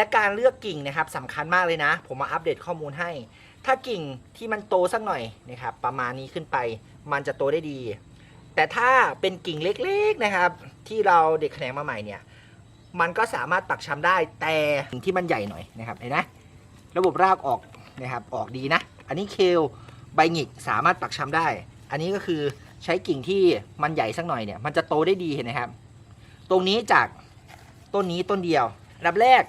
และการเลือกกิ่งนะครับสำคัญมากเลยนะ ผมมาอัปเดตข้อมูลให้ ถ้ากิ่งที่มันโตสักหน่อยนะครับ ประมาณนี้ขึ้นไป มันจะโตได้ดี แต่ถ้าเป็นกิ่งเล็กๆนะครับ ที่เราเด็ดแขนงมาใหม่เนี่ย มันก็สามารถปักชำได้แต่ที่มันใหญ่หน่อยนะครับเห็นไหมระบบรากออกนะครับออกดีนะ อันนี้เคลใบหงิกสามารถปักชำได้ อันนี้ก็คือใช้กิ่งที่มันใหญ่สักหน่อยเนี่ย มันจะโตได้ดีเห็นไหมครับ ตรงนี้จากต้นนี้ต้นเดียวอันดับแรก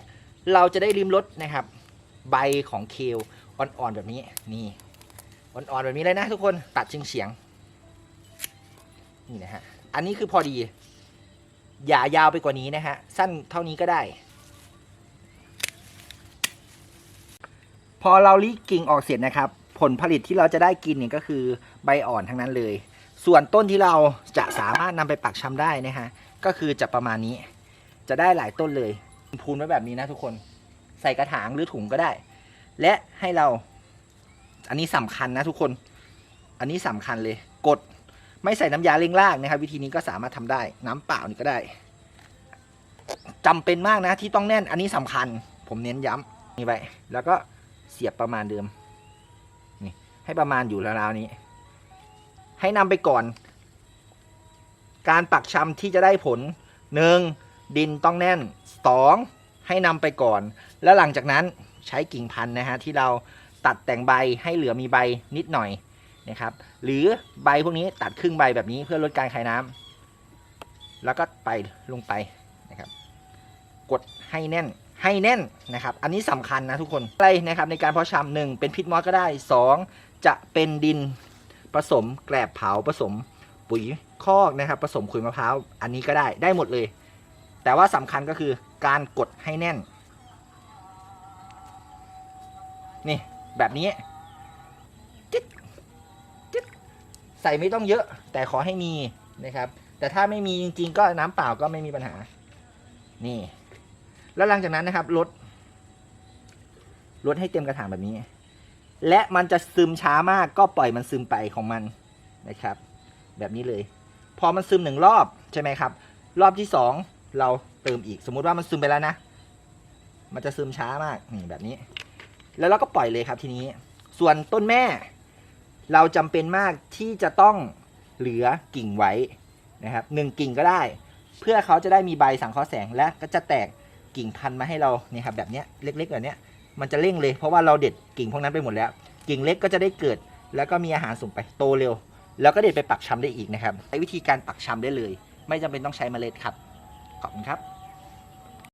เราจะได้ริมรสนะครับ ใบของเคลอ่อนๆแบบนี้นี่อ่อนๆแบบนี้เลยนะทุกคนตัดเฉียงๆนี่นะฮะอันนี้คือพอดี อย่ายาวไปกว่านี้นะฮะสั้นเท่านี้ก็ได้ พอเราลีกิ่งออกเสร็จนะครับ ผลผลิตที่เราจะได้กินเนี่ยก็คือใบอ่อนทั้งนั้นเลย ส่วนต้นที่เราจะสามารถนำไปปักชำได้นะฮะก็คือจะประมาณนี้ จะได้หลายต้นเลย พูนไว้แบบนี้นะทุกคนใส่กระถางหรือถุงก็ได้ และให้เรา อันนี้สำคัญนะทุกคน อันนี้สำคัญเลย กดไม่ใส่น้ำยาเร่งรากนะครับ วิธีนี้ก็สามารถทำได้ น้ำเปล่านี่ก็ได้จำเป็นมากนะที่ต้องแน่นอันนี้สำคัญ ผมเน้นย้ำนี่ไปแล้วก็เสียบประมาณเดิมนี่ให้ประมาณอยู่ราวๆนี้ ให้นำไปก่อน การปักชำที่จะได้ผลหนึ่ง ดินต้องแน่นสองให้นำไปก่อน แล้วหลังจากนั้นใช้กิ่งพันธุ์นะฮะที่เราตัดแต่งใบให้เหลือมีใบนิดหน่อยนะครับหรือใบพวกนี้ตัดครึ่งใบแบบนี้เพื่อลดการคายน้ำแล้วก็ไปลงไปนะครับกดให้แน่นให้แน่นนะครับ อันนี้สำคัญนะทุกคนอะไรนะครับในการเพาะชำหนึ่งเป็นพิษมอสก็ได้สองจะเป็นดินผสมแกลบเผาผสมปุ๋ยคอกนะครับผสมขุยมะพร้าวอันนี้ก็ได้ได้หมดเลย แต่ว่าสำคัญก็คือการกดให้แน่น นี่แบบนี้จิ๊ดจิ๊ดใส่ไม่ต้องเยอะ แต่ขอให้มีนะครับ แต่ถ้าไม่มีจริง ๆ ก็น้ำเปล่าก็ไม่มีปัญหา นี่ แล้วหลังจากนั้นนะครับลดลดให้เต็มกระถางแบบนี้ และมันจะซึมช้ามากก็ปล่อยมันซึมไปของมันนะครับ แบบนี้เลย พอมันซึมหนึ่งรอบใช่ไหมครับ รอบที่สอง เราเติมอีกสมมุติว่ามันซึมไปแล้วนะ มันจะซึมช้ามากนี่แบบนี้ แล้วเราก็ปล่อยเลยครับทีนี้ ส่วนต้นแม่ เราจำเป็นมากที่จะต้องเหลือกิ่งไว้นะครับหนึ่งกิ่งก็ได้ เพื่อเขาจะได้มีใบสังเคราะห์แสงและก็จะแตกกิ่งพันธุ์มาให้เราเนี่ยครับแบบเนี้ยเล็กๆแบบเนี้ยมันจะเร่งเลยเพราะว่าเราเด็ดกิ่งพวกนั้นไปหมดแล้ว กิ่งเล็กก็จะได้เกิด แล้วก็มีอาหารส่งไปโตเร็ว แล้วก็เด็ดไปปักชำได้อีกนะครับใช้วิธีการปักชำได้เลย ไม่จำเป็นต้องใช้เมล็ดครับ ขอบคุณครับ